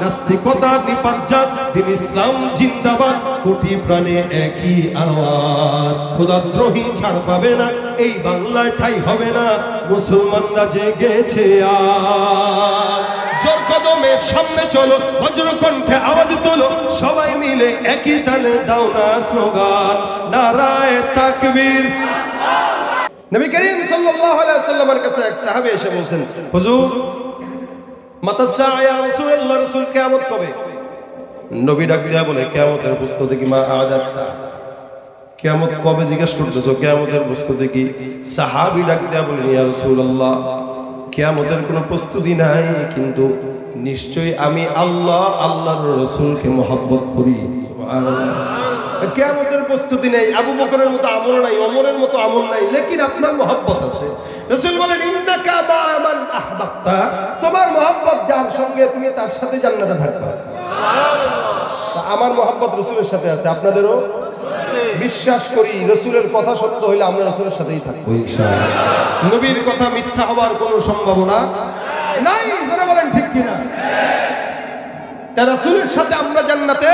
নাস্তিকতা নিপাজ্জাত দিন ইসলাম জিন্দাবাদ, কোটি প্রাণে একই আওয়াজ খোদাদ্রোহী ছাড় পাবে না, এই বাংলায় ঠাই হবে না, মুসলমানরা জেগেছে আর। জোর কদমে সামনে চলো বজ্র কণ্ঠে আওয়াজ তোলো, সবাই মিলে একই তালে দাও না স্লোগান। নারায় তাকবীর। নবী করিম সাল্লাল্লাহু আলাইহি সাল্লামের কাছে এক সাহাবী এসে বলছেন, হুজুর কবে? নবী ডাক দিয়া বলে, কিয়ামতের প্রস্তুতি কি কবে জিজ্ঞেস সাহাবী ডাক দিয়া বলে, ইয়া রাসূলুল্লাহ, কিয়ামতের কোনো প্রস্তুতি নাই, কিন্তু নিশ্চয়ই আমি আল্লাহ, আল্লাহর রসুলকে মহব্বত করি। কেয়ামতের প্রস্তুতি নেই আবু বকরের মতো আমল নাই অমরের মতো আমল নাই লেকিন আপনার মহব্বত আছে। রসুল বলেন ইন্নাকা মা'ামান আহবাবতা। তোমার মহব্বত যার সঙ্গে তুমি তার সাথে জান্নাতে থাকবা। আমার মহব্বত রসুলের সাথে আছে আপনাদেরও? বিশ্বাস করি রসুলের কথা সত্য হইলে আমরা রসুলের সাথেই থাকব নবীর কথা মিথ্যা হবার কোনো সম্ভাবনা নাই বলেন ঠিক কিনা? রসুলের সাথে আমরা জান্নাতে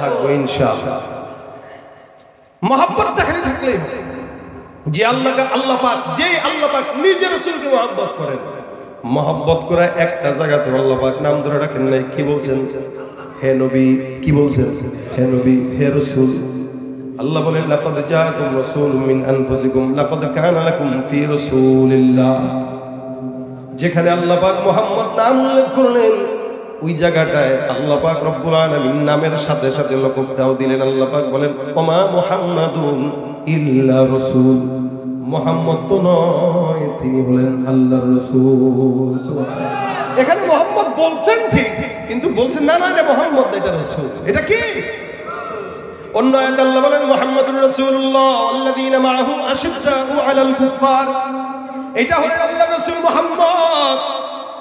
থাকব ইনশাআল্লাহ। মহাব্বতটা খালি থাকলেই হবে। যে আল্লাহ আল্লাহ পাক যে আল্লাহ পাক নিজে রসুলকে মহাব্বত করেন, মহাব্বত করা একটা জায়গাতে আল্লাহ পাক নাম ধরে রাখেন নাই। কি বলছেন? হে নবী, কি বলছেন? হে নবী, হে রসুল, আল্লাহ বলেন, লাকাদ জাআকুম রাসূলুম মিন আনফুসিকুম, লাকাদ কানা লাকুম ফি রাসূলিল্লাহ। যেখানে আল্লাহ পাক মোহাম্মদ নাম উল্লেখ করলেন ওই জায়গাটায় আল্লাহ পাক রব্বুল আলামিন নামের সাথে সাথে লকবটাও দিলেন। আল্লাহ পাক বলেন, ওমা মুহাম্মাদুন ইল্লা রাসূল। মোহাম্মদ তো নয়, তিনি হলেন আল্লাহর রাসূল। এখানে মোহাম্মদ বলছেন ঠিক, কিন্তু বলছেন, না না, এটা মোহাম্মদ, এটা রাসূল। এটা কি? অন্য আয়াত আল্লাহ বলেন, মুহাম্মাদুর রাসূলুল্লাহ আল্লাযীনা মাআহু আশিদ্দাউ আলাল কুফার এটা হলো আল্লাহর রাসূল মুহাম্মদ।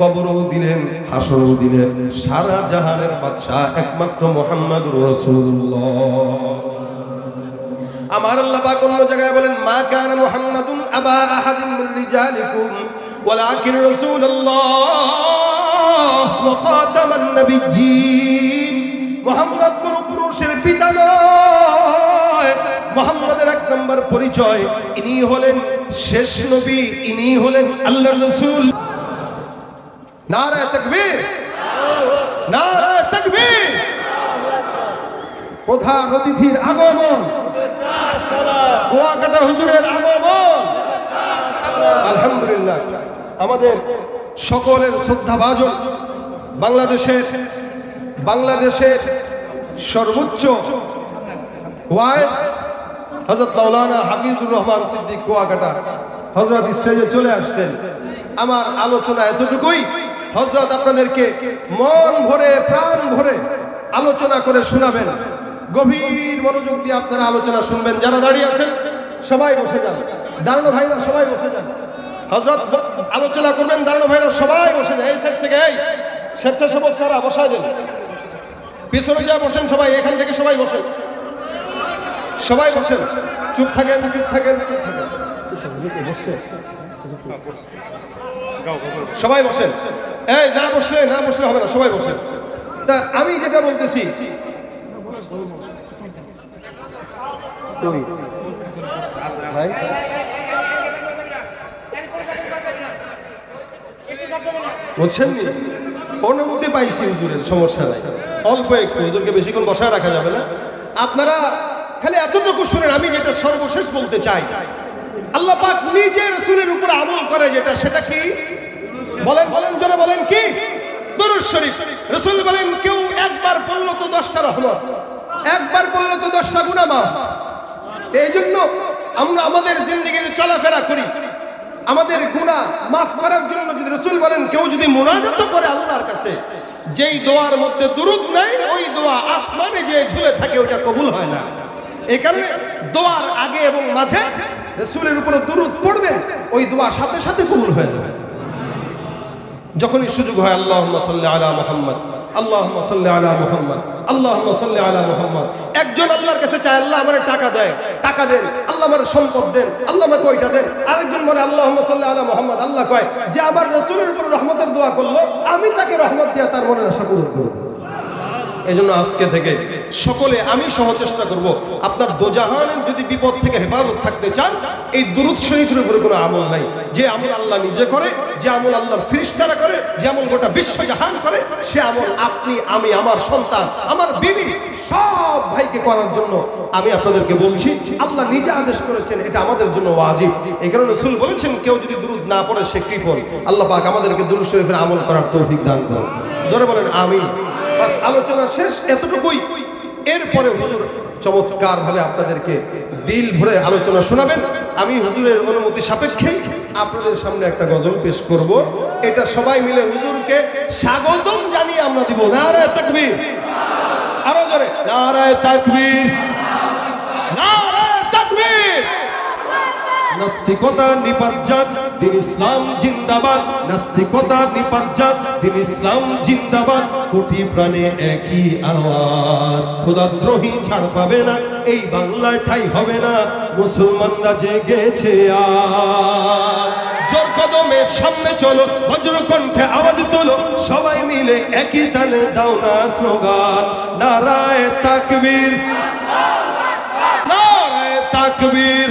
কবরও দিলেন, হাসরও দিলেন। সারা জাহানের বাদশাহ একমাত্র মোহাম্মদুর রাসূলুল্লাহ। আমার আল্লাহ পাক অন্য জায়গায় বলেন, মা কান মুহাম্মাদুন আবা আহাদিন মিন রিজালিকুম, ওয়ালাকিন রাসূলুল্লাহ ওয়া খাতামান নাবিয়্যিন। মুহাম্মদ কোন পুরুষের পিতা নয়, মুহাম্মাদের এক নম্বর পরিচয়। ইনি হলেন শেষ নবী, ইনি হলেন আল্লাহর রাসূল। নারায়ে তাকবীর। নারায়ে তাকবীর। প্রধান অতিথির আগমন। কুয়াকাটা হুজুরের আগমন। আলহামদুলিল্লাহ। আমাদের সকলের শ্রদ্ধা ভাজন বাংলাদেশের বাংলাদেশের সর্বোচ্চ ওয়াইস হজরত মাওলানা হাফিজুর রহমান সিদ্দিক কুয়াকাটা। হজরত স্টেজে চলে আসছেন। আমার আলোচনা এতটুকুই। হজরত আপনাদেরকে মন ভরে, প্রাণ ভরে আলোচনা করে শোনাবেন। গভীর মনোযোগ দিয়ে আপনারা আলোচনা শুনবেন। যারা দাঁড়িয়ে আছেন, সবাই বসে যান। দাঁড়ানো ভাইরা সবাই বসে যান। হজরত আলোচনা করবেন, দাঁড়ানো ভাইরা সবাই বসে যান। এই সাইড থেকে, এই স্বেচ্ছাসেবক তারা বসায় দেন। পিছনে যা বসেন সবাই, এখান থেকে সবাই বসেন। সবাই বসেন। চুপ থাকেন চুপ থাকেন চুপ থাকেন। সবাই বসেন। এই, না বসলে না বসলে হবে না, সবাই বসেন। তা আমি যেটা বলতেছি, বলছেন? অনুমতি পাইছি হুজুরের, সমস্যা নাই। অল্প একটু, হুজুরকে বেশিক্ষণ বসায় রাখা যাবে না। আপনারা খালি এতটুকু শুনেন, আমি যেটা সর্বশেষ বলতে চাই চাই। আল্লাহ পাক নিজের রসুলের উপর আমল করে যেটা, সেটা কি? বলেন বলেন, জোরে বলেন কি? দরুদ শরীফ। রসুল বলেন, কেউ একবার পড়ল তো দশটা রহমত, একবার পড়ল তো দশটা গুণা এই জন্য আমরা আমাদের জিন্দগিতে চলাফেরা করি। আমাদের গুনাহ মাফ করার জন্য যদি রসুল বলেন, কেউ যদি মোনাজাত করে আল্লাহর কাছে, যেই দোয়ার মধ্যে দুরুদ নাই, ওই দোয়া আসমানে যে ঝুলে থাকে, ওটা কবুল হয় না। এই কারণে দোয়ার আগে এবং মাঝে রসুলের উপরে দুরুদ পড়বেন ওই দোয়া সাথে সাথে কবুল হয়ে যাবে। যখনই সুযোগ হয় আল্লাহ সাল্লি আলা মোহাম্মদ আল্লাহ সাল্লি আলা মোহাম্মদ আল্লাহ সাল্লি আলা মোহাম্মদ। একজন আল্লাহর কাছে চায়, আল্লাহ আমার টাকা দেয়, টাকা দেন, আল্লাহ আমার সম্পদ দেন, আল্লাহ আমার কয়টা দেন। আরেকজন বলে আল্লাহ সাল্লি আলা মোহাম্মদ, আল্লাহ কয় যে আমার রসুলের উপর রহমতের দোয়া করল, আমি তাকে রহমত দিয়ে তার মনে আশা করব। এই জন্য আজকে থেকে সকলে আমি সহ চেষ্টা করব। আপনার দোজাহানের যদি বিপদ থেকে হেফাজত থাকতে চান, এই দুরুদ শরীফের উপরে কোনো আমল নাই। যে আমল আল্লাহ নিজে করে, যে আমল আল্লাহর ফিরিস্তারা করে, যে আমল গোটা বিশ্ব জাহান করে, সে আমল আপনি, আমি, আমার সন্তান, আমার বিবি, সব ভাইকে করার জন্য আমি আপনাদেরকে বলছি, আল্লাহ নিজে আদেশ করেছেন, এটা আমাদের জন্য ওয়াজিব। এই কারণে রসুল বলেছেন, কেউ যদি দুরুদ না পড়ে, সে কৃপণ। আল্লাহ পাক আমাদেরকে দুরুদ শরীফের আমল করার তৌফিক দান করুন। জোরে বলেন আমি বাস, আলোচনা শেষ, এতটুকুই। এরপরে হুজুর চমৎকার ভাবে আপনাদেরকে দিল ভরে আলোচনা শোনাবেন। আমি হুজুরের অনুমতি সাপেক্ষে আপনাদের সামনে একটা গজল পেশ করব। এটা সবাই মিলে হুজুরকে স্বাগতম জানিয়ে আমরা দিব। নারায় তাকবীর। আরও জোরে। নারায় তাকবীর। নারায় নাস্তিকতা নিপাজ্জাত, দিন ইসলাম জিন্দাবাদ। নাস্তিকতা নিপাজ্জাত, দিন ইসলাম জিন্দাবাদ। কোটি প্রাণে একই আওয়াজ খোদাদ্রোহী ছাড় পাবে না, এই বাংলার ঠাই হবে না। মুসলমানরা জেগেছে আর। জোর কদমে সামনে চলো বজ্র কণ্ঠে আওয়াজ তোলো। সবাই মিলে একই তালে দাও না স্লোগান। নারায় তাকবীর। নারায় তাকবীর।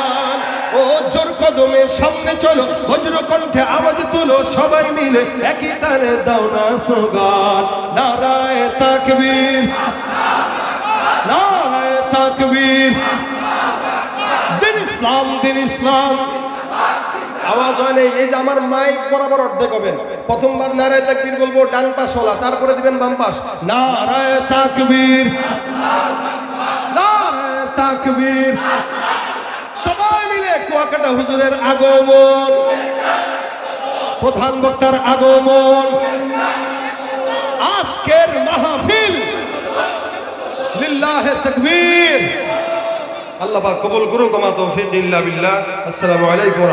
ও জোর কদমে সামনে চলো, বজ্র কণ্ঠে আওয়াজ তুলো, সবাই মিলে একই তালে দাও না স্লোগান। নারায় তাকবীর নারায় তাকবীর। দিন ইসলাম দিন ইসলাম। আওয়াজ হয় নাই এই যে আমার মাইক বরাবর অর্ধেক হবেন প্রথমবার নারায় তাকবীর বলব, ডান পাশ হলা, তারপরে দিবেন বাম পাশ। নারায় তাকবীর নারায় তাকবীর। সবাই মিলে কুয়াকাটা হুজুরের আগমন। প্রধান বক্তার আগমন। আজকের মাহফিল। লিল্লাহে তাকবীর। আল্লাহ কবুল করুক আমা তৌফিক ইল্লা বিল্লাহ। আসসালামু আলাইকুম।